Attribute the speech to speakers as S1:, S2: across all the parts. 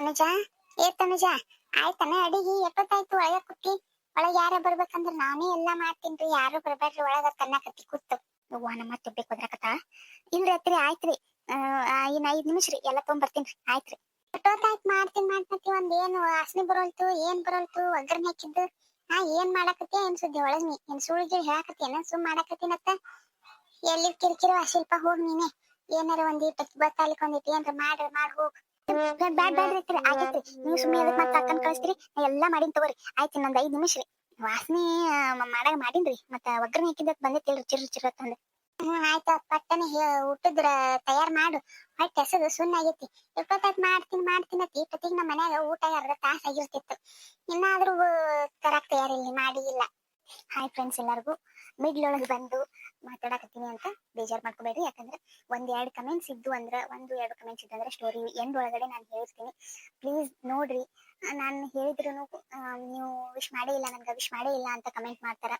S1: ತನುಜ? ಏ ತನುಜ, ಆಯ್ತಾನ ಅಡಿಗೆ, ಎಪ್ಪತ್ತಾಯ್ತು ಒಳಗ ಕುತ್ತಿ ಒಳಗ ಯಾರ ಬರ್ಬೇಕಂದ್ರ ನಾನೇ ಎಲ್ಲಾ ಮಾಡ್ತೀನಿ ಯಾರು ಬರ್ಬೇಡ್ರಿ ಒಳಗ ಕನ್ನಕತ್ತಿ ಕೂತು. ಅವ್ವ ನಮ್ಮ ತುಬ್ಬಿ ಕುದ್ರಕತ್ತ? ಇಲ್ರಿ ಅತ್ರಿ ಆಯ್ತ್ರಿ ಇನ್ ಐದ್ ನಿಮಿಷ ರೀ, ಎಲ್ಲ ತೊಗೊಂಬರ್ತೀನ್ರಿ ಆಯ್ತ್ರಿ ಎಷ್ಟೊತ್ತಾಯ್ತು ಮಾಡ್ತೀನಿ ಮಾಡ್ತೀನಿ ಒಂದ್ ಏನ್ ವಾಸನೆ ಬರೋಲ್ತು, ಏನ್ ಬರೋಲ್ತು, ಒಗ್ಗರಣೆ ಹಾಕಿದ್ದು? ಹಾ ಏನ್ ಮಾಡಾಕತ್ತಿ, ಏನ್ ಸುದ್ದಿ ಒಳಗ್ ನೀ? ಏನ್ ಸುಳ್ಗಿ ಹೇಳಾಕತ್ತಿ, ಏನ ಸುಮ್ ಮಾಡಾಕತ್ತಿನತ್ತ ಎಲ್ಲಿ ಕಿರಿಕಿರಿ ಶಿಲ್ಪ ಹೋಗ್ ನೀನೆ. ಏನಾರ ಒಂದ್ ಇಟ್ಟು ಬತ್ತಾಲಿಕ್ ಒಂದ್ ಇಟ್ಟು ಏನ್ರ ಮಾಡ್ರ ಮಾಡ್ ಹೋಗ್. ಬ್ಯಾಡ್ ಬ್ಯಾಡ್ ಬ್ಯಾಡ್ರಿ ಅತ್ತಿರಿ, ಆಗೈತ್ರಿ. ನೀವು ಸುಮ್ಮನೆ ಅದಕ್ಕೆ ಮತ್ತೆ ಅಕ್ಕನ್ ಕಳಿಸ್ತೀರಿ? ಎಲ್ಲ ಮಾಡೀನಿ ತಗೋರಿ. ಆಯ್ತು ಇನ್ನೊಂದು ಐದು ನಿಮಿಷ ರೀ. ವಾಸನೆ ಮಾಡಾಗ ಮಾಡೀನ್ರಿ. ಮತ್ತೆ ಒಗ್ಗರಣೆ ಹಾಕಿದ್ದಕ್ ಬಂದೈತಿಲ್ರಿ ರುಚಿ ಚಿರ್ ಅಂತಂದ ಆಯ್ತು ಪಟ್ಟನೆ ಊಟದ್ರ ತಯಾರು ಮಾಡು. ಹೊಟ್ಟೆ ಹಸದು ಸುಣ್ಣ ಆಗೈತಿ. ಇಪ್ಪತ್ತೈದು ಮಾಡ್ತೀನಿ ಮಾಡ್ತೀನಿ ಅತ್ತಿ ಇಪ್ಪತ್ತಿಗೆ ನಮ್ಮ ಮನ್ಯಾಗ ಊಟ ಅರ್ಧ ತಾಸ ಆಗಿರ್ತಿತ್ತು. ಇನ್ನಾದ್ರೂ ತರಕ್ ತಯಾರಿಲ್ಲ ಮಾಡಿ ಇಲ್ಲ. ಹಾಯ್ ಫ್ರೆಂಡ್ಸ್ ಎಲ್ಲರಿಗೂ. ಮಿಡ್ಲೊಳಗೆ ಬಂದು ಮಾತಾಡಕತ್ತೀನಿ ಅಂತ ಬೇಜಾರ್ ಮಾಡ್ಕೋಬೇಡ್ರಿ. ಯಾಕಂದ್ರೆ ಒಂದ್ ಎರಡ್ ಕಮೆಂಟ್ಸ್ ಇದ್ದು ಅಂದ್ರ, ಒಂದು ಎರಡು ಕಮೆಂಟ್ಸ್ ಇದ್ದು ಅಂದ್ರೆ ಸ್ಟೋರಿ ಎಂಡ್ ಒಳಗಡೆ ನಾನು ಹೇಳ್ತೀನಿ. ಪ್ಲೀಸ್ ನೋಡ್ರಿ. ನಾನು ಹೇಳಿದ್ರು ನೀವು ವಿಶ್ ಮಾಡೇ ಇಲ್ಲ, ನನ್ಗೆ ವಿಶ್ ಮಾಡೇ ಇಲ್ಲ ಅಂತ ಕಮೆಂಟ್ ಮಾಡ್ತಾರ.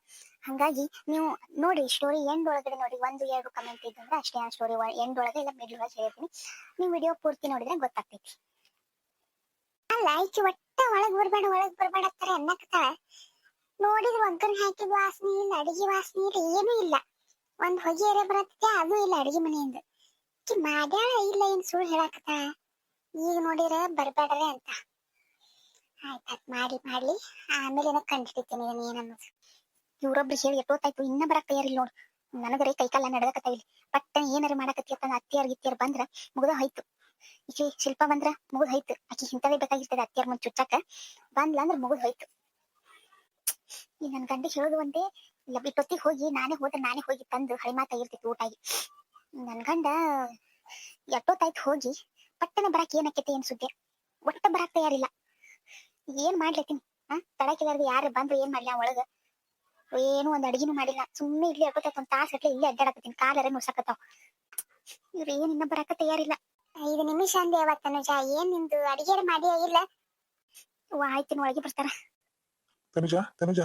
S1: ಹಂಗಾಗಿ ನೀವು ನೋಡಿ ಸ್ಟೋರಿ ಎಂಡ್ ಒಳಗಡೆ ನೋಡಿ ಒಂದು, ಎರಡು ಕಮೆಂಟ್ ಇದ್ದು ಅಂದ್ರೆ ಅಷ್ಟೇ ಆ ಸ್ಟೋರಿ ಎಂಡ್ ಒಳಗೆ ಇಲ್ಲ ಮಿಡ್ಲ್ ಒಳಗೆ ಹೇಳ್ತೀನಿ. ನೀವು ವಿಡಿಯೋ ಪೂರ್ತಿ ನೋಡಿದ್ರೆ ಗೊತ್ತಾಗ್ತೈತಿ. ಅಲ್ಲ, ಈಕಿ ಒಟ್ಟ ಒಳಗ್ ಬರ್ಬೇಡ ಒಳಗ್ ಬರ್ಬೇಡ ಅನ್ನಕತ್ತಾಳ. ನೋಡಿದ್ರೆ ಒಗ್ಗರಣೆ ಹಾಕಿದ ವಾಸನೆ ಇಲ್ಲ, ಅಡಿಗೆ ವಾಸನೆ ಇಲ್ಲ, ಏನೂ ಇಲ್ಲ. ಒಂದ್ ಹೊಗೆ ಎರೆ ಬರತ್ತೆ ಅದು ಇಲ್ಲ ಅಡಿಗೆ ಮನೆಯಿಂದ. ಕಿ ಮಾಡ್ಯಾಳ ಇಲ್ಲ ಏನ್ ಸುಳ್ಳು ಹೇಳಾಕತ್ತ? ಈಗ ನೋಡಿರ ಬರ್ಬೇಡ್ರೆ ಅಂತ. ಆಯ್ತಾಯ್ತು ಮಾಡಿ ಮಾಡ್ಲಿ ಆಮೇಲೆ ಏನೋ ಕಂಡಿಡ್ತೀನಿ ಇದನ್ನ ಏನನ್ನೋದು ಇವ್ರೊಬ್ರು ಹೇಳಿ ಎಷ್ಟೊತ್ತಾಯ್ತು, ಇನ್ನ ಬರಕ್ ತಯಾರಿಲ್ಲ ನೋಡು. ನನಗರೆ ಕೈಕಾಲ ನಡದಕತ್ತ ಇಲ್ಲಿ. ಪಟ್ಟನೆ ಏನಾರ ಮಾಡಕತ್ತಿ ಅಂತ ಅತ್ತಿಯಾರ್ ಗಿತ್ತಿಯಾರ್ ಬಂದ್ರ ಮುಗ್ದ ಹೋಯ್ತು. ಈಕಿ ಶಿಲ್ಪ ಬಂದ್ರ ಮುಗ್ದ ಹೋಯ್ತು. ಆಕಿ ಹಿಂತವೇ ಬೇಕಾಗಿರ್ತದೆ ಅತ್ತಿಯಾರ್ ಮುಂದ್ ಚುಚ್ಚಾಕ. ಬಂದ್ಲ ಅಂದ್ರ ಮುಗ್ದ ಹೋಯ್ತು. ಈ ನನ್ ಗಂಡ ಹೇಳೋದು ಒಂದೇ ಇಲ್ಲ ಬಿಟ್ಟೊತ್ತಿಗೆ ಹೋಗಿ ನಾನೇ ಹೋದ್ರೆ ನಾನೇ ಹೋಗಿ ತಂದು ಹಳಿ ಮಾತಾಗಿರ್ತಿತ್ತು ಊಟಾಗಿ. ನನ್ ಗಂಡ ಎಟ್ಟೊತ್ತಾಯ್ತು ಹೋಗಿ ಪಟ್ಟನೆ ಬರಾಕ್ ಏನಕ್ಕೈತೆ ಏನ್ ಸುದ್ದಿ? ಒಟ್ಟ ಬರಾಕ್ ತಯಾರಿಲ್ಲ. ಏನ್ ಮಾಡ್ಲತ್ತೀನಿ ಆ? ತಡಕಿಲಾರ್ದು ಯಾರು ಬಂದ್ರು ಏನ್ ಮಾಡ್ಲಿ ಒಳಗ? ಏನು ಒಂದ್ ಅಡಿಗೆನೂ ಮಾಡಿಲ್ಲ. ಸುಮ್ಮನೆ ಇಲ್ಲಿ ಎಷ್ಟೊತ್ತಾಯ್ತು ಒಂದ್ ತಾಸ ಗಟ್ಲೆ ಇಲ್ಲೇ ಅಡ್ಡಾಡಕತ್ತೀನಿ. ಕಾಲರ ನುಸಾಕತ್ತಾವ ಇವ್ರು ಏನ್ ಇನ್ನ ಬರಾಕ ತಯಾರಿಲ್ಲ. ಐದು ನಿಮಿಷ ಅಂದೆ ಅವತ್ತನುಜ ಏನ್ ನಿಂದು ಅಡಿಗೆ ಮಾಡಿ ಇಲ್ಲ? ಆಯ್ತಿನ ಒಳಗೆ ಬರ್ತಾರ.
S2: ತನುಜ ತನುಜ.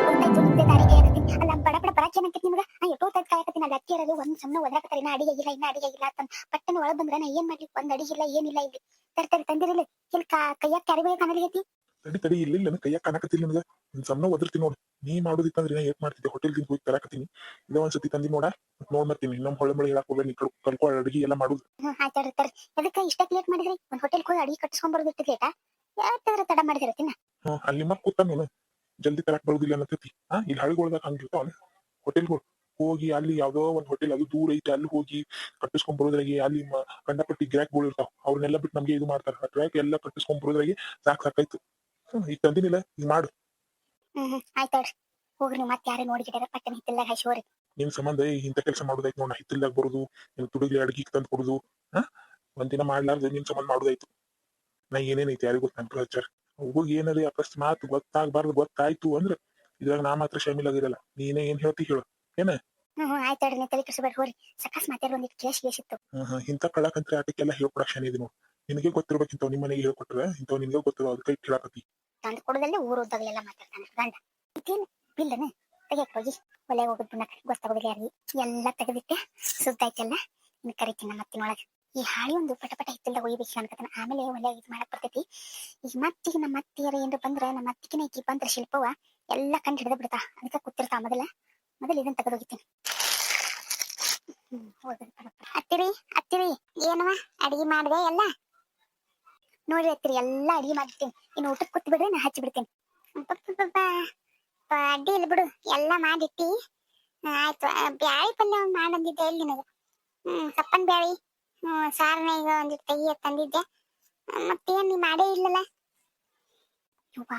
S1: ಅಲ್ಲ ಬಡ ಬಡ ಬರಾಕ್ ಏನಂತ ನಿಮ್ಗ ನಾ ಎಷ್ಟೊತ್ತಾಯ್ತು ಕಾಯಕತ್ತೀನಿ ಅಲ್ಲಿ ಅಕ್ಕಿ ಇರೋದು ಒಂದ್ ಸಣ್ಣ ಒದ್ರಾಕತ್ತಾರೆ ಇನ್ನ ಅಡಿಗೆ ಇಲ್ಲ ಇನ್ನ ಅಡಿಗೆ ಇಲ್ಲ ಅಂತ ಪಟ್ಟನ ಒಳಗ್ ಬಂದ್ರ ನಾ ಏನ್ ಮಾಡ್ಲಿ ಒಂದ್ ಅಡಿಗೆ ಇಲ್ಲ ಏನಿಲ್ಲ ಇಲ್ಲಿ ತರ್ ತರ್ ತಂದಿರಲಿ ಇಲ್ಲಿ ಕೈಯಾಗ ಕ್ಯಾರಿಬೇ ಕಾಣಲಿಗೈತಿ
S2: ತಡಿ ತಡಿ ಇಲ್ಲ ನನ್ನ ಕೈಯಾಗ ಕಾಣಕತ್ತಿಲ್ಲ ನನಗ. ಸಣ್ಣ ಒದರ್ತಿ ನೋಡು. ನೀ ಮಾಡೋದಿತ್ತಂದ್ರೆ ನಾ ಏಟ್ ಮಾಡ್ತಿದ್ದೆ? ಹೋಟೆಲ್ ದಿಂದ ಹೋಗಿ ತರಾಕತ್ತೀನಿ. ಇದ ಒಂದ್ಸತಿ ತಂದಿ ನೋಡ ಮತ್ ನೋಡ್ ಬರ್ತೀನಿ ನಮ್ ಹೊಳೆ ಮಳೆ ಹೇಳಕ್ ಹೋಗ್ಬೇಡಿ ಕಲ್ ಕಲ್ಕೊ ಅಡಿಗೆ ಎಲ್ಲ ಮಾಡುದು.
S1: ತರ್ರಿ ಅದಕ್ಕೆ ಇಷ್ಟ ಲೇಟ್ ಮಾಡಿದ್ರಿ? ಒಂದ್ ಹೋಟೆಲ್ ಹೋಗಿ ಅಡಿಗೆ ಕಟ್ಟಿಸ್ಕೊಂಡ್ ಬರೋದಿತ್ತು ಲೇಟಾ ತಡ ಮಾಡಿದಿರತ್ತಿನ
S2: ಹ್ಮ್ ಅಲ್ಲಿ ಮಕ್ ಕೂತ ನೀನು ಜಲ್ದಿ ಕರೆಕ್ಟ್ ಬರುದಿಲ್ಲ ಅನ್ನತೈತಿ ಹಾ ಇಲ್ಲಿ ಹಳ್ಳಿಗೊಳ್ದಾಗ ಹಂಗಿರ್ತಾವ ಹೋಟೆಲ್ಗಳು ಹೋಗಿ ಅಲ್ಲಿ ಯಾವ್ದೋ ಒಂದ್ ಹೋಟೆಲ್ ಅದು ದೂರ ಐತೆ ಅಲ್ಲಿ ಹೋಗಿ ಕಟ್ಟಿಸ್ಕೊಂಡ್ ಬರೋದ್ರಾಗೆ ಅಲ್ಲಿ ಕಂಡಪಟ್ಟಿ ಗಿರಾಕ್ಗಳು ಇರ್ತಾವ. ಅವ್ರನ್ನೆಲ್ಲ ಬಿಟ್ಟು ನಮ್ಗೆ ಇದು ಮಾಡ್ತಾರ. ಆ ಟ್ರ್ಯಾಕ್ ಎಲ್ಲ ಕಟ್ಟಿಸ್ಕೊಂಡ್ ಬರೋದ್ರಾಗೆ ಸಾಕ್ ಸಾಕಾಯ್ತು ಈಗ ತಂದಿನಿಲ್ಲ ಈಗ ಮಾಡು.
S1: ಹೋಗ್ರಿ ನೀವು ಮತ್ತೆ ಯಾರೇ ಹೈಶೋರಿ
S2: ನಿನ್ ಸಂಬಂಧ ಇಂಥ ಕೆಲಸ ಮಾಡುದಾಯ್ತು ನೋಡ ಹಿತ್ತಲ್ದಾಗ ಬರುದು ನಿಮ್ ತುಡುಗ್ಲಿ ಅಡ್ಗಿ ತಂದು ಕೊಡುದು ಹಾ ಒಂದಿನ ಮಾಡ್ಲಾರ್ದು ನಿನ್ ಸಂಬಂಧ ಮಾಡೋದಾಯ್ತು. ನಾ ಏನೇನೈತಿ ಯಾರಿಗೂ ನಂತರ ಹೋಗಿ ಏನಾರ ಅಕಸ್ಮಾತ್ ಗೊತ್ತಾಗ್ಬಾರ್ದು ಗೊತ್ತಾಯ್ತು ಅಂದ್ರೆ ಇದ್ರಾಗ ನಾ ಮಾತ್ರ ಶಾಮಿಲ್ ಆಗಿರಲ್ಲ. ನೀನೇ ಏನ್ ಹೇಳ್ತಿ ಹೇಳು.
S1: ಹ್ಮ್ ಹ್ಮ್ ಆಯ್ತಾಡ್ರಿ ನೀವು ತಲೆ ಕೆಡಿಸ್ಬೇಡಿ ಹೋರಿ. ಸಕಾಸ್ ಮಾತಾಡಿ ಒಂದಿಟ್ಟು ಕೇಸ್ ಕೇಸಿತ್ತು
S2: ಹ್ಮ್ ಇಂಥ ಅದಕ್ಕೆಲ್ಲ ಆಟಕ್ಕೆಲ್ಲ ಹೇಳ್ಕೊಡಕ್ ಶನಿ ಇದೆ ನಿನಗೆ ಗೊತ್ತಿರ್ಬೇಕು ಇಂಥವ್ ನಿಮ್ಮ ಮನೆಗೆ ಹೇಳ್ಕೊಟ್ರೆ ಇಂಥವ್ ನಿನ್ಗೆ ಗೊತ್ತಿರೋ ಅದಕ್ಕೆ ಕೇಳಾಕತ್ತಿ.
S1: ತಂದು ಕೊಡೋದಲ್ಲೇ ಊರು ಉದ್ದಾಗಲೆಲ್ಲ ಮಾತಾಡ್ತಾನೆ ಗಂಡ. ಇದೇನು ಬಿಲ್ಲನ? ತೆಗಿಯಕ್ ಹೋಗಿ. ಒಲೆ ಹೋಗುದ್ ಗೊತ್ತಾಗೋದಿಲ್ಲ ಯಾರಿಗೆ. ಎಲ್ಲ ತೆಗೆದಿಟ್ಟೆ. ಸುದ್ದಾಯ್ತಲ್ಲ. ಇನ್ನು ಕರಿತೀನಿ ನಮ್ಮ ಅತ್ತಿನೊಳಗೆ ಈ ಹಾಳಿ ಒಂದು ಪಟ ಪಟ ಹಿತ್ತಿಲ್ದ ಒಯ್ಬೇಕು ಅನ್ಕತಾನ ಆಮೇಲೆ ಒಳ್ಳೆ ಇದು ಮಾಡಕ್ ಬರ್ತೈತಿ. ಈಗ ಮತ್ತಿಗೆ ನಮ್ಮ ಅತ್ತಿಯರ ಏನ್ರ ಬಂದ್ರ ನಮ್ಮ ಅತ್ತಿಗಿನ ಈಕಿ ಬಂದ್ರ ಶಿಲ್ಪವ ಎಲ್ಲ ಕಂಡು ಹಿಡಿದ ಬಿಡ್ತಾ. ಅದಕ್ಕೆ ಕೂತಿರ್ತಾ ಮೊದಲ. ಮೊದಲ ಇದನ್ನ ತೆಗೆದೋಗಿತೀನಿ ಅತ್ತಿರಿ ಅತ್ತಿರಿ ಏನವ ಅಡಿಗೆ ಮಾಡ್ದೆ ಎಲ್ಲ? ನೋಡಿ ಅತ್ತಿರಿ, ಎಲ್ಲಾ ಅಡಿಗೆ ಮಾಡಿರ್ತೀನಿ ಇನ್ನು ಊಟಕ್ಕೆ ಕೂತ್ ಬಿಡ್ರಿ, ನಾ ಹಚ್ಚಿ ಬಿಡ್ತೀನಿ. ಅಡ್ಡಿ ಇಲ್ಲ ಬಿಡು, ಎಲ್ಲ ಮಾಡಿಟ್ಟಿ. ಆಯ್ತು. ಬ್ಯಾಳಿ ಪಲ್ಯ ಒಂದ್ ಮಾಡಂದಿದ್ದೆ ಎಲ್ಲಿ ನಿನಗೆ? ಹ್ಮ್, ಸಪ್ಪನ್ ಬ್ಯಾಳಿ. ಹ್ಮ್ ಸಾರನಾಗ ಒಂದಿಟ್ಟು ತೆಗಿಯ ತಂದಿದ್ದೆ. ಮತ್ತೇನ್ ನೀ ಮಾಡೇ ಇಲ್ಲಲ್ಲ?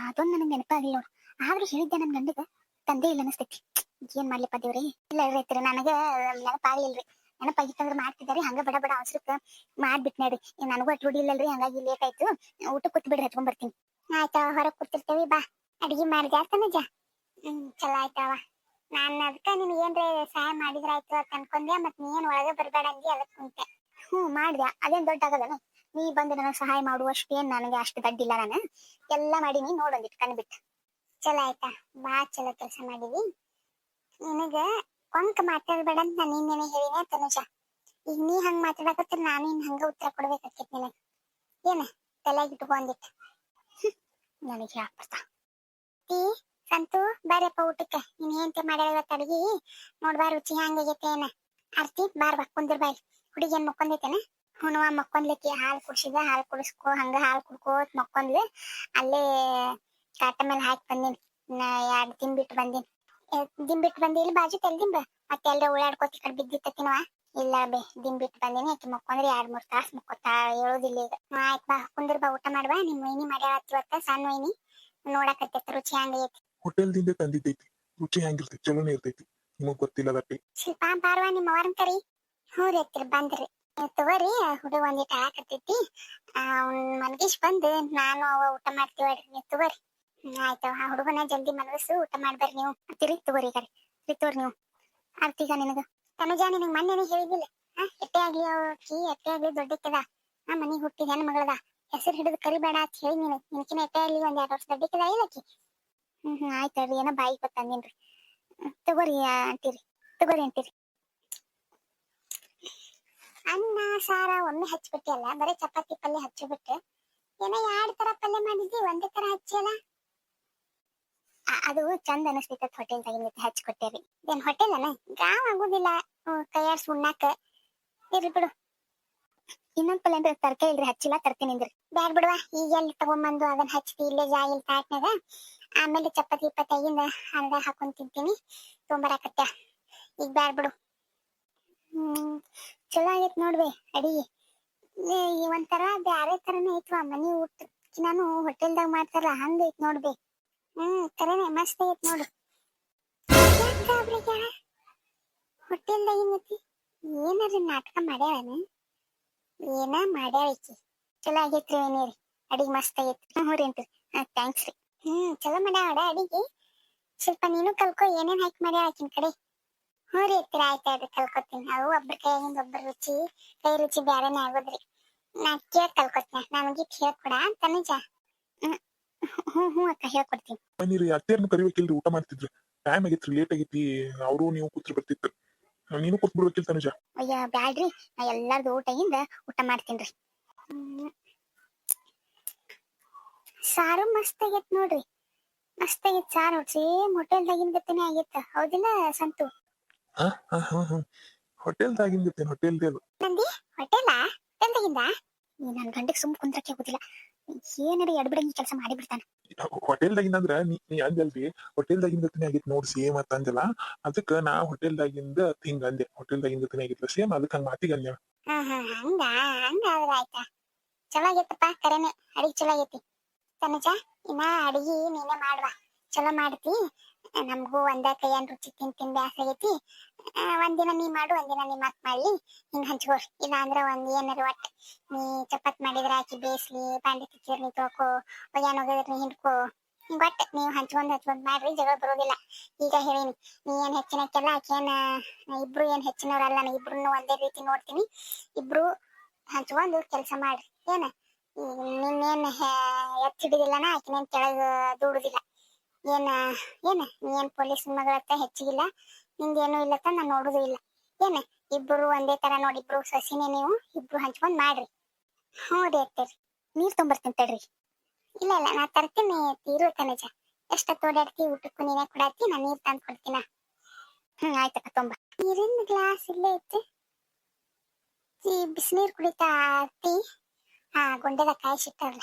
S1: ಅದೊಂದು ನನಗೆ ನೆನಪಾಗಿಲ್ಲ ನೋಡು. ಆದ್ರೂ ಹೇಳಿದ್ದೆ ನನ್ನ ಗಂಡಗ. ತಂದೆ ಇಲ್ಲ ಅನಸ್ತೈತಿ. ಏನ್ ಮಾಡ್ಲಿಪ್ಪ ದೇವ್ರಿ? ಇಲ್ಲ ರೈತರಿ ನನಗ ನೆನಪಾಗ್ಲಿಲ್ರಿ. ನೆನಪಾಗಿತ್ತಂದ್ರ ಮಾಡ್ತಿದ್ದಾರೆ. ಹಂಗ ಬಡ ಬಡ ಅವಸರಕ್ಕ ಮಾಡ್ಬಿಟ್ ನೋಡ್ರಿ ನನಗೂ ಅಟ್ ರೂಢಿ ಇಲ್ಲಲ್ರಿ, ಹಂಗಾಗಿ ಲೇಟ್ ಆಯ್ತು. ಊಟ ಕೂತ್ ಬಿಡ್ರಿ ಹಚ್ಕೊಂಡ್ ಬರ್ತೀನಿ. ಆಯ್ತಾ ಹೊರಗ್ ಕೂತಿರ್ತೇವಿ, ಬಾ. ಅಡಿಗೆ ಮಾಡಿದ್ಯಾ ತನಜ ಹ್ಮ್, ಚಲೋ ಆಯ್ತಾವ ನಾನ್ ಅದಕ್ಕ ನಿನ್ಗೆ ಏನ್ರ ಸಹಾಯ ಮಾಡಿದ್ರ ಆಯ್ತು ಅಂತ ಅನ್ಕೊಂಡೆ ಮತ್ ನೀ ಏನ್ ಒಳಗೆ ಬರ್ಬೇಡ ಅಂದಿ ಅದಕ್ ಕುಂತೆ. ಹ್ಮ್, ಮಾಡಿದೆ. ಅದೇನ್ ದೊಡ್ಡ ಆಗದಲ್ಲ ನೀ ಬಂದು ನನಗೆ ಸಹಾಯ ಮಾಡುವಷ್ಟು ಏನ್ ನನಗೆ ಅಷ್ಟು ದಡ್ಡಿಲ್ಲ ನಾನು. ಎಲ್ಲಾ ಮಾಡೀನಿ ನೋಡೊಂದಿಟ್ಟು ಕಣ್ ಬಿಟ್ಟು ಚಲೋ ಆಯ್ತಾ? ಬಾ, ಚಲೋ ಕೆಲಸ ಮಾಡಿದಿ. ನಿನಗ ಕೊಂಕ್ ಮಾತಾಡ್ಬೇಡ ಅಂತ ನಾನು ನಿನ್ನೆ ಹೇಳಿನೇ ತನುಜ ಈಗ ನೀ ಹಂಗ ಮಾತಾಡಕತ್ರ ನಾನು ಇನ್ ಹಂಗ ಉತ್ತರ ಕೊಡ್ಬೇಕಾಕೈತಿ ನಿನಗ. ಏನ? ತಲೆಗೆ ಇಟ್ಕೊಂಡಿತ್ತು ನನಗೆ ಯಾಕೆ ಟೀ, ಸಂತು, ಬಾರಪ್ಪ ಊಟಕ್ಕೆ. ನೀನ್ ಏನ್ತೆ ಮಾಡ್ಯಾಳ ಇವತ್ತು ಅಡ್ಗಿ. ರುಚಿ ಹಂಗಾಗೈತೆ ಏನ? ಆರ್ತಿ ಬಾರ್ ಬಾ ಬಾಯ್ ಹುಡುಗಿ ಏನ್ ಮಕ್ಕೊಂದೈತೇನ? ಹುಣವ ಮಕ್ಕೊಂದ್ಲಿಕ್ಕೆ ಹಾಲು ಕುಡ್ಸಿದ ಹಾಲು ಕುಡಿಸ್ಕೋ ಹಂಗ ಹಾಲು ಕುಡ್ಕೋತ್ ಮಕ್ಕೊಂದ್ಲು. ಅಲ್ಲೇ ಕಾಟ ಮೇಲೆ ಹಾಕಿ ಬಂದಿನಿ. ಎರಡು ದಿನ ಬಿಟ್ಟು ಬಂದೀನಿ. ದಿನ ಬಿಟ್ಟು ಬಂದಿ ಇಲ್ಲಿ ಬಾಜು ತೆಲ್ ದಿಂಬ? ಮತ್ತೆ ಎಲ್ಲ ಓಡಾಡ್ಕೋತ ಈ ಕಡೆ ಬಿದ್ದಿತ್ತಿನವ ಇಲ್ಲ ಬೇ ದಿನ ಬಿಟ್ಟು ಬಂದಿನಿ. ಆಕೆ ಮಕ್ಕೊಂದ್ರೆ ಎರಡ್ ಮೂರ್ ತಾಸ್ ಮಕ್ಕೋತಾ ಹೇಳೋದಿಲ್ಲ ಈಗ. ಆಯ್ತು ಬಾ ಕುಂದ್ರ ಬಾ ಊಟ ಮಾಡುವ ನಿಮ್ಮ ವೈನಿ ಮಾಡ್ಯಾಳ ಇವತ್ತ ಸಣ್ಣ ವೈನಿ. ನೋಡಕತ್ತೈತಿ ರುಚಿ ಹಂಗೈತಿ
S2: ಹೋಟೆಲ್ದಿಂದ ತಂದಿದ್ದೈತಿ. ರುಚಿ ಹೆಂಗಿರ್ತೈತಿ ಚಲೋನೇ ಇರ್ತೈತಿ. ನಿಮಗ್ ಗೊತ್ತಿಲ್ಲ ದಟ್ಟಿ
S1: ಶಿಲ್ಪ ಬಾರ್ವಾ ನಿಮ್ಮ ಅವರನ್ ಕರಿ. ಹ್ಞೂ ರೀ ಬಂದ್ರಿ. ಇವ್ ತಗೋರಿ ಹುಡುಗ ಒಂದಿಟ್ಟು ಹಾಕತ್ತೈತಿ ಅವ್ನ್ ಮನ್ಗಿಸ್ ಬಂದು, ನಾನು ಅವ ಊಟ ಮಾಡ್ತೀವಿ ನೀವು ತಗೋರಿ. ಆಯ್ತು ಆ ಹುಡುಗನ ಜಲ್ದಿ ಮನಗಸು, ಊಟ ಮಾಡ್ಬಾರಿ ನೀವು. ತಿರಿ ತಗೋರಿ ಕರಿ ತಿರಿ ತಗೋರಿ ನೀವು. ಅರ್ತೀಗ ನಿನಗ. ತನುಜ, ನಿನಗೆ ಮೊನ್ನೆ ಹೇಳಿದಿಲ್ಲ ಹಾ ಎಟ್ಟೆ ಆಗ್ಲಿ ಅವಕಿ ಎಟ್ಟೆ ಆಗ್ಲಿ ದೊಡ್ಡಕ್ಕದ ಆ ಮನಿಗ್ ಹುಟ್ಟಿದ ಹೆಣ್ಣು ಮಗಳದ. ಹೆಸರು ಹಿಡಿದು ಕರಿಬೇಡ ಅಂತ ಹೇಳಿ ನೀನು. ನಿನಕಿನ ಎಟ್ಟೆ ಆಗ್ಲಿ ಒಂದ್ ಎರಡು ವರ್ಷ ದೊಡ್ಡಕ್ಕದ ಇಲ್ಲ ಆಕಿ ಹ್ಮ್ ಹ್ಮ್, ಆಯ್ತು ಏನೋ ಬಾಯಿ ಗೊತ್ತಂದಿನ್ರಿ ತಗೋರಿ ಅಂತೀರಿ. ತಗೋರಿ ಅಂತೀರಿ. ಅನ್ನ, ಸಾರ ಒಮ್ಮೆ ಹಚ್ಬಿಟ್ಟೆ ಅಲ್ಲ, ಬರೀ ಚಪಾತಿ ಪಲ್ಯ ಹಚ್ಚಿಬಿಟ್ಟು. ಏನೋ ಎರಡ್ ತರ ಪಲ್ಯ ಮಾಡಿದ್ವಿ ಒಂದೇ ತರ ಹಚ್ಚಿಯಲ್ಲ? ಅದು ಚಂದ ಅನಿಸ್ತೈತ ಹೋಟೆಲ್ ತಗಿಂದೈತಿ ಹಚ್ಕೊಟ್ಟೇರಿ ಏನ್ ಹೋಟೆಲ್ ಅಲ್ಲ ಗಾವ್ ಆಗುದಿಲ್ಲ. ಕೈಯಾಡ್ಸ್ ಉಣ್ಣಾಕ. ಇರ್ಲಿ ಬಿಡು. ಇನ್ನೊಂದ್ ಪಲ್ಯ ಅಂದ್ರೆ ತರಕಾರಿ ಇಲ್ರಿ, ಹಚ್ಚಿಲ್ಲ, ತರ್ತೀನಿ ಅಂದ್ರಿ. ಬ್ಯಾಡ್ ಬಿಡುವ, ಈಗ ಎಲ್ಲಿ ತಗೊಂಬಂದು ಅದನ್ನ ಹಚ್ತಿ, ಇಲ್ಲೇ ಜಾಯಿ ಇಲ್ಲಿ ತಾಟ್ನಾಗ ಆಮೇಲೆ ಚಪಾತಿ ಇಪ್ಪತ್ತೈಗಿಂದ ಹಂಗ ಹಾಕೊಂಡ್ ತಿಂತೀನಿ. ತೊಂಬರಾಕತ್ಯ. ಈಗ ಬಿಡು. ಹ್ಮ್ ಚಲೋ ಆಗೈತ್ ನೋಡ್ಬೆ ಅಡಿಗೆ ಒಂಥರ ಬ್ಯಾರೆ ತರನೇ ಐತ್ವಾ, ಮನಿ ಊಟ ನಾನು ಹೋಟೆಲ್ದಾಗ ಮಾಡ್ತಾರಲ್ಲ ಹಂಗ ಐತ್ ನೋಡ್ಬೆ. ಹ್ಮ್ ಕರೆನೆ ಮಸ್ತ್ ಐತ್ ನೋಡು? ಹೋಟೆಲ್ದಾಗ ಏನೈತಿ ಏನಾರ ನಾಟಕ ಮಾಡ್ಯಾವನ ಏನ ಮಾಡ್ಯಾವೈಕಿ ಚಲೋ ಆಗೈತ್ರಿ ಏನೇರಿ ಅಡಿಗೆ ಮಸ್ತ್ ಆಗೈತಿ. ಹ್ಞೂ ರೀ ಥ್ಯಾಂಕ್ಸ್ ರೀ. ಹ್ಮ್, ಚಲೋ ಮಾಡ್ಯಾವ ಅಡಿಗೆ? ಸ್ವಲ್ಪ ನೀನು ಕಲ್ಕೊ, ಏನೇನ್ ಹಾಕಿ ಮಾಡ್ಯಾವ ಆಕಿನ ಕಡೆ? ಹ್ಞೂ ರೀ ಅತ್ತಿರ ಆಯ್ತು ಆಯ್ತು ಕಲ್ಕೊತೀನಿ. ಅವು ಒಬ್ರ ಕೈಯಾಗಿಂದ ಒಬ್ಬರ ರುಚಿ ಕೈ ರುಚಿ ಬೇರೆನೇ ಆಗೋದ್ರಿ. ನಾ ಕೇಳ್ ಕಲ್ಕೊತೀನಿ ನಮಗೆ ಹೇಳ್ಕೊಡ ತನುಜ ಹ್ಮ್ ಹ್ಞೂ ಹ್ಞೂ ಅಕ್ಕ ಹೇಳ್ಕೊಡ್ತೀನಿ.
S2: ಬನ್ನಿರಿ ಅತ್ತೆಯರ್ನ ಕರಿಬೇಕಿಲ್ರಿ ಊಟ ಮಾಡ್ತಿದ್ರು. ಟೈಮ್ ಆಗೈತ್ರಿ ಲೇಟ್ ಆಗೈತಿ ಅವರು ನೀವು ಕೂತ್ರು ಬರ್ತಿತ್ತು. ನೀನು ಕೂತ್ ಬಿಡ್ಬೇಕಿಲ್ ತನುಜ
S1: ಅಯ್ಯ ಬ್ಯಾಡ್ರಿ ನಾ ಎಲ್ಲಾರ್ದು ಊಟದಿಂದ ಊಟ ಮಾಡ್ತೀನಿ ಹ್ಮ್. ಸಾರು ಮಸ್ತ್ ಆಗೈತ್ ನೋಡ್ರಿ. ಮಸ್ತ್ ಆಗೈತ್ ಸಾರು ಸೇಮ್ ಹೋಟೆಲ್ದಾಗಿನ ಗತಿನೇ ಆಗೈತ. ಹೌದಿಲ್ಲ ಸಂತು?
S2: ಹಾ ಹಾ ಹಾ. ಹಾ ಹೋಟೆಲ್ದಾಗಿಂದಿರ್ತೇನೆ ಹೋಟೆಲ್ದೇದು
S1: ನಂದಿ ಹೋಟೆಲಾ? ಹೋಟೆಲ್ದಾಗಿಂದ? ನೀ ನನ್ನ ಗಂಡಗ್ ಸುಮ್ ಕುಂದ್ರಕ್ಕೆ ಆಗುದಿಲ್ಲ ಏನಾರ ಎಡಬಿಡಂಗಿ ಕೆಲಸ ಮಾಡಿ ಬಿಡ್ತಾನ
S2: ಹೋಟೆಲ್ದಾಗಿಂದ ಅಂದ್ರ ನೀ ನೀ ಅಂದಲ್ರಿ ಹೋಟೆಲ್ದಾಗಿಂದತನೇ ಆಗಿತ್ತು ನೋಡ್ ಸೇಮ್ ಅಂತ ಅಂದಲ್ಲ ಅದಕ್ಕ ನಾ ಹೋಟೆಲ್ದಾಗಿಂದ ಹಿಂಗ ಅಂದೆ. ಹೋಟೆಲ್ದಾಗಿಂದತನೇ ಆಗಿತ್ತು ಸೇಮ್ ಅದಕ್ಕೆ ಹಂಗ ಮಾತಿಗೆ ಅಂದೆ
S1: ಹಾ ಹಾ ಹಂಗ ಹಂಗಾದ್ರ ಆಯ್ತಾ. ಚಲೋ ಆಗೈತಪ್ಪ ಕರೆನೆ ಅಡಿಗೆ ಚಲೋ ಆಗೈತಿ ತನಜ ಇನ್ನ ಅಡಿಗೆ ನೀನೇ ಮಾಡ್ವಾ. ಚಲೋ ಮಾಡ್ತಿ. ನಮಗೂ ಒಂದೇ ಕೈಯನ್ ರುಚಿ ತಿನ್ ತಿನ್ ಆಗೈತಿ. ಒಂದಿನ ನೀ ಮಾಡು, ಒಂದಿನ ನೀ ಮತ್ ಮಾಡ್ಲಿ. ಹಿಂಗ್ ಹಂಚ್ಕೋ ಇಲ್ಲ ಅಂದ್ರೆ ಒಂದ್ ಏನಾರ ಒಟ್ ನೀ ಚಪಾತ್ ಮಾಡಿದ್ರ ಹಾಕಿ ಬೇಯಿಸ್ಲಿ ಬಾಂಡೆ ತಿಕ್ಕಿರ್ ನೀ ತೊಳ್ಕೊ, ಒಗ್ಯಾನ್ ಒಗದ್ರ ನೀ ಹಿಂಡ್ಕೋ. ಹಿಂಗ್ ಒಟ್ ನೀವು ಹಂಚ್ಕೊಂಡ್ ಹಚ್ಕೊಂಡ್ ಮಾಡ್ರಿ, ಜಗಳ ಬರೋದಿಲ್ಲ. ಈಗ ಹೇಳಿನಿ, ನೀ ಏನ್ ಹೆಚ್ಚಿನಕ್ಕೆಲ್ಲ ಆಕೇನ ಇಬ್ರು ಏನ್ ಹೆಚ್ಚಿನವ್ರಲ್ಲ, ನಾ ಇಬ್ರು ಒಂದೇ ರೀತಿ ನೋಡ್ತೀನಿ. ಇಬ್ರು ಹಂಚ್ಕೊಂಡು ಕೆಲಸ ಮಾಡ್ರಿ, ಏನ? ನಿನ್ನೇನ್ ಎತ್ತಿಡಿದಿಲ್ಲನ ಆಕಿನೇನ್ ಕೆಳಗ ದೂಡುದಿಲ್ಲ. ಏನ ಏನ, ನೀ ಏನ್ ಪೊಲೀಸ್ ಮಗಳತ್ತ ಹೆಚ್ಚಿಗಿಲ್ಲ? ನಿಂದೇನು ಇಲ್ಲತ್ತ ನಾ ನೋಡುದು ಇಲ್ಲ. ಏನ, ಇಬ್ರು ಒಂದೇ ತರ ನೋಡಿ, ಇಬ್ರು ಸಸಿನೇ ನೀವು, ಇಬ್ರು ಹಂಚ್ಕೊಂಡ್ ಮಾಡ್ರಿ. ಹ್ಞೂ ರೀ ನೀರ್ ತೊಂಬರ್ತೀನಿ ತಡ್ರಿ. ಇಲ್ಲ ಇಲ್ಲ, ನಾ ತರ್ತೀನಿ, ತೀರು ತನಜ. ಎಷ್ಟ ತೋಡಾಡ್ತಿ, ಊಟಕ್ಕೂ ನೀನೇ ಕೊಡಾತಿ, ನಾ ನೀರ್ ತಂದ್ ಕೊಡ್ತೀನ. ಹ್ಮ್ ಆಯ್ತಕ್ಕ, ತೊಂಬ. ನೀರಿನ ಗ್ಲಾಸ್ ಇಲ್ಲೇ ಐತಿ. ಈ ಬಿಸಿನೀರ್ ಕುಡಿತಾ ಅತ್ತಿ. ಆ, ಗೊಂಡೆದ ಕಾಯಿ ಕಾಯಿಸಿಟ್ಟಾರಲ್ಲ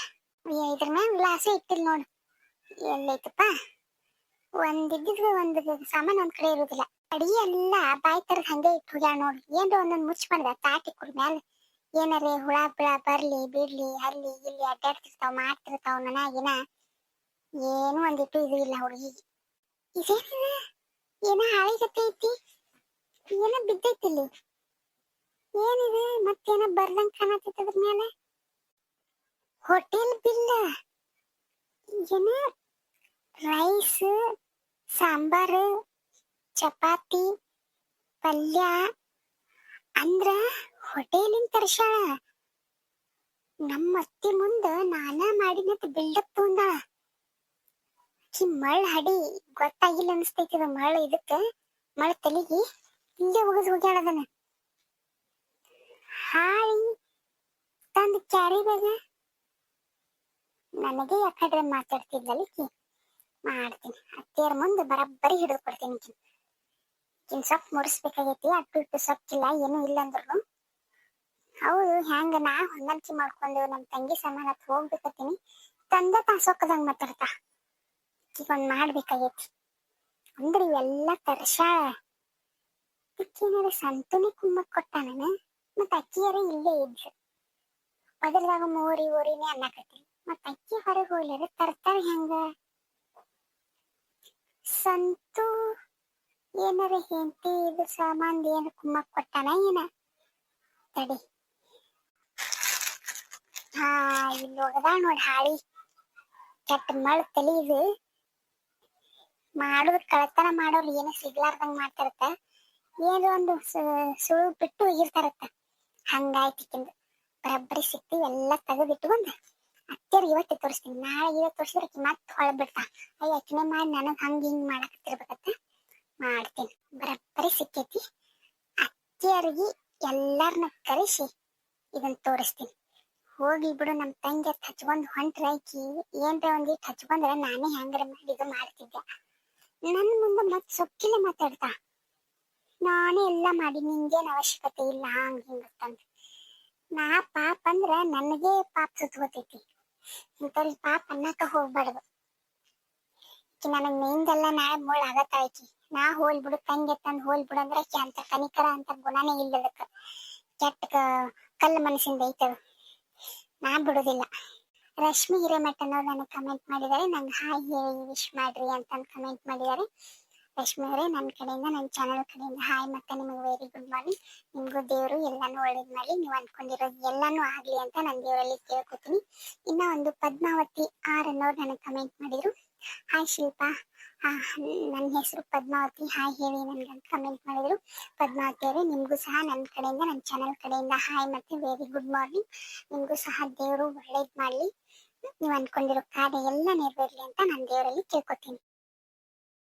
S1: ಇದ್ರ ಮ್ಯಾಲ ಗ್ಲಾಸು ಇಟ್ಟಿಲ್ ನೋಡು. ಎಲ್ಲೈತಪ್ಪ? ಒಂದಿದ್ದಿದ್ರೆ ಒಂದು ಸಾಮಾನ್ ಒಂದ್ ಕಡೆ ಇರುದಿಲ್ಲ. ಅಡಿ ಎಲ್ಲ ಬಾಯಿ ತರದ್ ಹಂಗೆ ಇಟ್ಟು ಹೋಗ್ಯಾಳ ಏನೋ ಏನ್ರ ಒಂದೊಂದ್ ಮುಚ್ಚ ತಾಟಿ ಕುಡ್ ಮ್ಯಾಲ ಏನಾರೇ ಹುಳ ಬಿಳ ಬರ್ಲಿ, ಬಿಡ್ಲಿ ಅಲ್ಲಿ ಇಲ್ಲಿ ಅಡ್ಡಾಡ್ತಿರ್ತಾವ, ಮಾಡ್ತಿರ್ತಾವ ನನಗಿನ ಏನು ಒಂದಿಟ್ಟು ಇದು ಇಲ್ಲ ಹುಡುಗಿ. ಇದೇನಿದೆ? ಏನ ಹಾಳಿಗತ್ತೆ ಐತಿ. ಏನ ಬಿದ್ದೈತಿ ಇಲ್ಲಿ. ಏನಿದೆ? ಮತ್ತೇನ ಬರ್ದಂಗ್ ಕಾಣತೈತಿ ಅದ್ರ ಮೇಲೆ ಹೋಟೆಲ್ ಬಿಲ್ಲ. ಏನ ರೈಸ್, ಸಾಂಬಾರ್, ಚಪಾತಿ, ಪಲ್ಯ, ಅಂದ್ರ ಹೋಟೆಲಿನ ತರ್ಸಾಳ ನಮ್ಮ ಅತ್ತಿ ಮುಂದ ನಾನ ಮಾಡಿನತ್ ಬಿಲ್ಡಪ್ ತಗೊಂಡ ಆಕಿ ಮಳ್ ಹಡಿ ಗೊತ್ತಾಗಿಲ್ಲ ಅನ್ಸ್ತೈತಿ ಮಳ್ ಇದಕ್ಕ. ಮಳ್ ತಲಿಗಿ ಹಿಂದೆ ಒಗದ್ ಹೋಗ್ಯಾಳ ಅದನ್ನ. ಹಾಳಿ ತಂದ್ ಕ್ಯಾರಿ ಬ್ಯಾಗ ನನಗೆ ಯಾಕಡ್ರೆ ಮಾತಾಡ್ತಿದ್ಲಲಿಕ್ಕಿ ಮಾಡ್ತೀನಿ. ಅತ್ತೆಯರ ಮುಂದೆ ಬರಬ್ಬರಿ ಹಿಡಿದು ಕೊಡ್ತೀನಿ ಕಿನ್ ಕಿನ್ ಸೊಪ್ಪು ಮುಡಿಸ್ಬೇಕಾಗೈತಿ ಅಟ್ಟು ಇಟ್ಟು ಸೊಪ್ಪಿಲ್ಲ, ಏನೂ ಇಲ್ಲ ಅಂದ್ರು ಹೌದು, ಹ್ಯಾಂಗ ನಾ ಹೊಂದಾಣಿಕೆ ಮಾಡ್ಕೊಂಡು ನಮ್ಮ ತಂಗಿ ಸಮಾನ ಹತ್ರ ಹೋಗ್ಬೇಕತ್ತೀನಿ ತಂದೆ ತಾ ಸೊಕ್ಕದಂಗ ಮಾತಾಡ್ತಾ. ಒಂದ್ ಮಾಡ್ಬೇಕಾಗೈತಿ. ಅಂದ್ರೆ ಇವೆಲ್ಲ ತರ್ಸಾಳ ಅಕ್ಕಿನಾರ ಸಂತುನಿ ಕುಮ್ಮಕ್ ಕೊಟ್ಟಾನ ಮತ್ತ ಅಕ್ಕಿಯಾರ ಇಲ್ಲೇ ಇದ್ರು. ಅದ್ರದಾಗ ಮೋರಿ ಓರಿನೇ ಅನ್ನಕತ್ತಿ. ಮತ್ತ ಅಕ್ಕಿ ಹೊರಗೆ ಹೋಗ್ಲಿರ ತರ್ತಾರ ಹೆಂಗ? ಸಂತು ಏನಾರ ಹೆಂಡತಿ ಇದು ಸಾಮಾನ್ ಏನು ಕುಮ್ಮಕ್ ಕೊಟ್ಟಾನ ಏನ? ತಡಿ. ಹಾ ಇಲ್ಲಿ ಹೋಗದ ನೋಡ್ ಹಾಳಿ. ಕೆಟ್ಟ ಮಳ್ ತಲಿ ಇದು. ಮಾಡೋದ್ ಕಳತನ ಮಾಡೋರು ಏನು ಸಿಗ್ಲಾರ್ದಂಗ್ ಮಾಡ್ತಾರತ್ತ? ಏನೋ ಒಂದು ಸುಳ್ಳು ಬಿಟ್ಟು ಹೋಗಿರ್ತಾರತ್ತ? ಹಂಗಾಯ್ತು ಈಕಿಂದು. ಬರಬ್ಬರಿ ಸಿಕ್ತಿ ಎಲ್ಲ ತೆಗೆದಿಟ್ಕೊಂಡ್. ಅತ್ತೆರ್ ಇವತ್ತು ತೋರಿಸ್ತೀನಿ. ನಾಳೆ ಇವತ್ತು ತೋರಿಸಿದ್ರೆ ಆಕಿ ಮತ್ತೆ ಹೊಳ ಅಯ್ಯ ಅಕ್ಕಿನೇ ಮಾಡಿ ನನಗೆ ಹಂಗ ಹಿಂಗೆ ಮಾಡಕತ್ತಿರ್ಬೇಕತ್ತ ಮಾಡ್ತೀನಿ. ಬರಬ್ಬರಿ ಸಿಕ್ಕೈತಿ ಅತ್ತೆಯವ್ರಿಗೆ ಎಲ್ಲಾರನ್ನ ಕರೆಸಿ ಇದನ್ನ ತೋರಿಸ್ತೀನಿ. ಹೋಗಿ ಬಿಡು ನಮ್ಮ ತಂಗಿ ಹಚ್ಕೊಂಡ್ ಹೊಂಟ್ರ ಆಕಿ. ಏನ್ರ ಒಂದಿಟ್ ಹಚ್ಕೊಂಡ್ರೆ ನಾನೇ ಹೆಂಗಾರ ಮಾಡಿ ಇದು ಮಾಡ್ತಿದ್ದೆ. ನನ್ನ ಮುಂದೆ ಮತ್ತೆ ಸೊಕ್ಕಿಲೆ ಮಾತಾಡ್ತಾ. ನಾನೇ ಎಲ್ಲ ಮಾಡಿ ನಿಂಗೇನು ಅವಶ್ಯಕತೆ ಇಲ್ಲ, ಹಂಗ ಹಿಂಗ ನಾ ಪಾಪ ಅಂದ್ರೆ ನನಗೆ ಪಾಪ ಸುತ್ಕೋತೈತಿ. ಇಂಥವ್ರಿಗೆ ಪಾಪ ಅನ್ನಕ ಹೋಗ್ಬಾರ್ದು. ಈಕಿ ನನಗ್ ಮೇಯಿಂದೆಲ್ಲ ನಾಳೆ ಮುಳ್ ಆಗತ್ತ ಆಕಿ. ನಾ ಹೋಲ್ ಬಿಡು, ತಂಗೆ ತಂದ್ ಹೋಲ್ ಬಿಡು ಅಂದ್ರೆ ಆಕಿ ಅಂತ ಕನಿಕರ ಅಂತ ಗುಣನೇ ಇಲ್ಲ ಅದಕ್ಕ. ಕೆಟ್ಟ ಕಲ್ಲು ಮನಸ್ಸಿಂದ ಐತದ. ನಾ ಬಿಡುದಿಲ್ಲ. ರಶ್ಮಿ ಹಿರೇಮಠ ಅನ್ನೋರು ನನಗೆ ಕಮೆಂಟ್ ಮಾಡಿದ್ದಾರೆ. ನಂಗೆ ಹಾಯ್ ಹೇಳಿ ವಿಶ್ ಮಾಡ್ರಿ ಅಂತ ಕಮೆಂಟ್ ಮಾಡಿದ್ದಾರೆ. ರಶ್ಮಿ ನನ್ನ ಕಡೆಯಿಂದ ನನ್ನ ಚಾನಲ್ ಕಡೆಯಿಂದ ಹಾಯ್ ಮತ್ತೆ ನಿಮಗೆ ವೆರಿ ಗುಡ್ ಮಾರ್ನಿಂಗ್ ನಿಮಗೂ ದೇವರು ಎಲ್ಲಾನು ಒಳ್ಳೇದು ಮಾಡಿ ನೀವು ಅನ್ಕೊಂಡಿರೋದು ಎಲ್ಲಾನು ಆಗ್ಲಿ ಅಂತ ನಾನು ದೇವರಲ್ಲಿ ಕೇಳ್ಕೊತೀನಿ. ಇನ್ನ ಒಂದು ಪದ್ಮಾವತಿ ಆರ್ ಅನ್ನೋರು ನನಗೆ ಕಮೆಂಟ್ ಮಾಡಿದ್ರು. ಹಾಯ್ ಶಿಲ್ಪಾ. ನನ್ನ ಹೆಸರು ಪದ್ಮಾವತಿ. ಹಾಯ್ ಹೇಳಿ ನನ್ಗೆ ಕಮೆಂಟ್ ಮಾಡಿದ್ರು. ಪದ್ಮಾವತಿ ಅವರೇ, ನಿಮಗೂ ಸಹ ನನ್ನ ಕಡೆಯಿಂದ ನನ್ನ ಚಾನಲ್ ಕಡೆಯಿಂದ ಹಾಯ್ ಮತ್ತೆ ವೆರಿ ಗುಡ್ ಮಾರ್ನಿಂಗ್ ನಿಮಗೂ ಸಹ ದೇವರು ಒಳ್ಳೇದು ಮಾಡ್ಲಿ. ನೀವು ಅನ್ಕೊಂಡಿರೋ ಕಾರ್ಯ ಎಲ್ಲ ನೆರವೇರ್ಲಿ ಅಂತ ನಾನು ದೇವರಲ್ಲಿ ಕೇಳ್ಕೊತೀನಿ.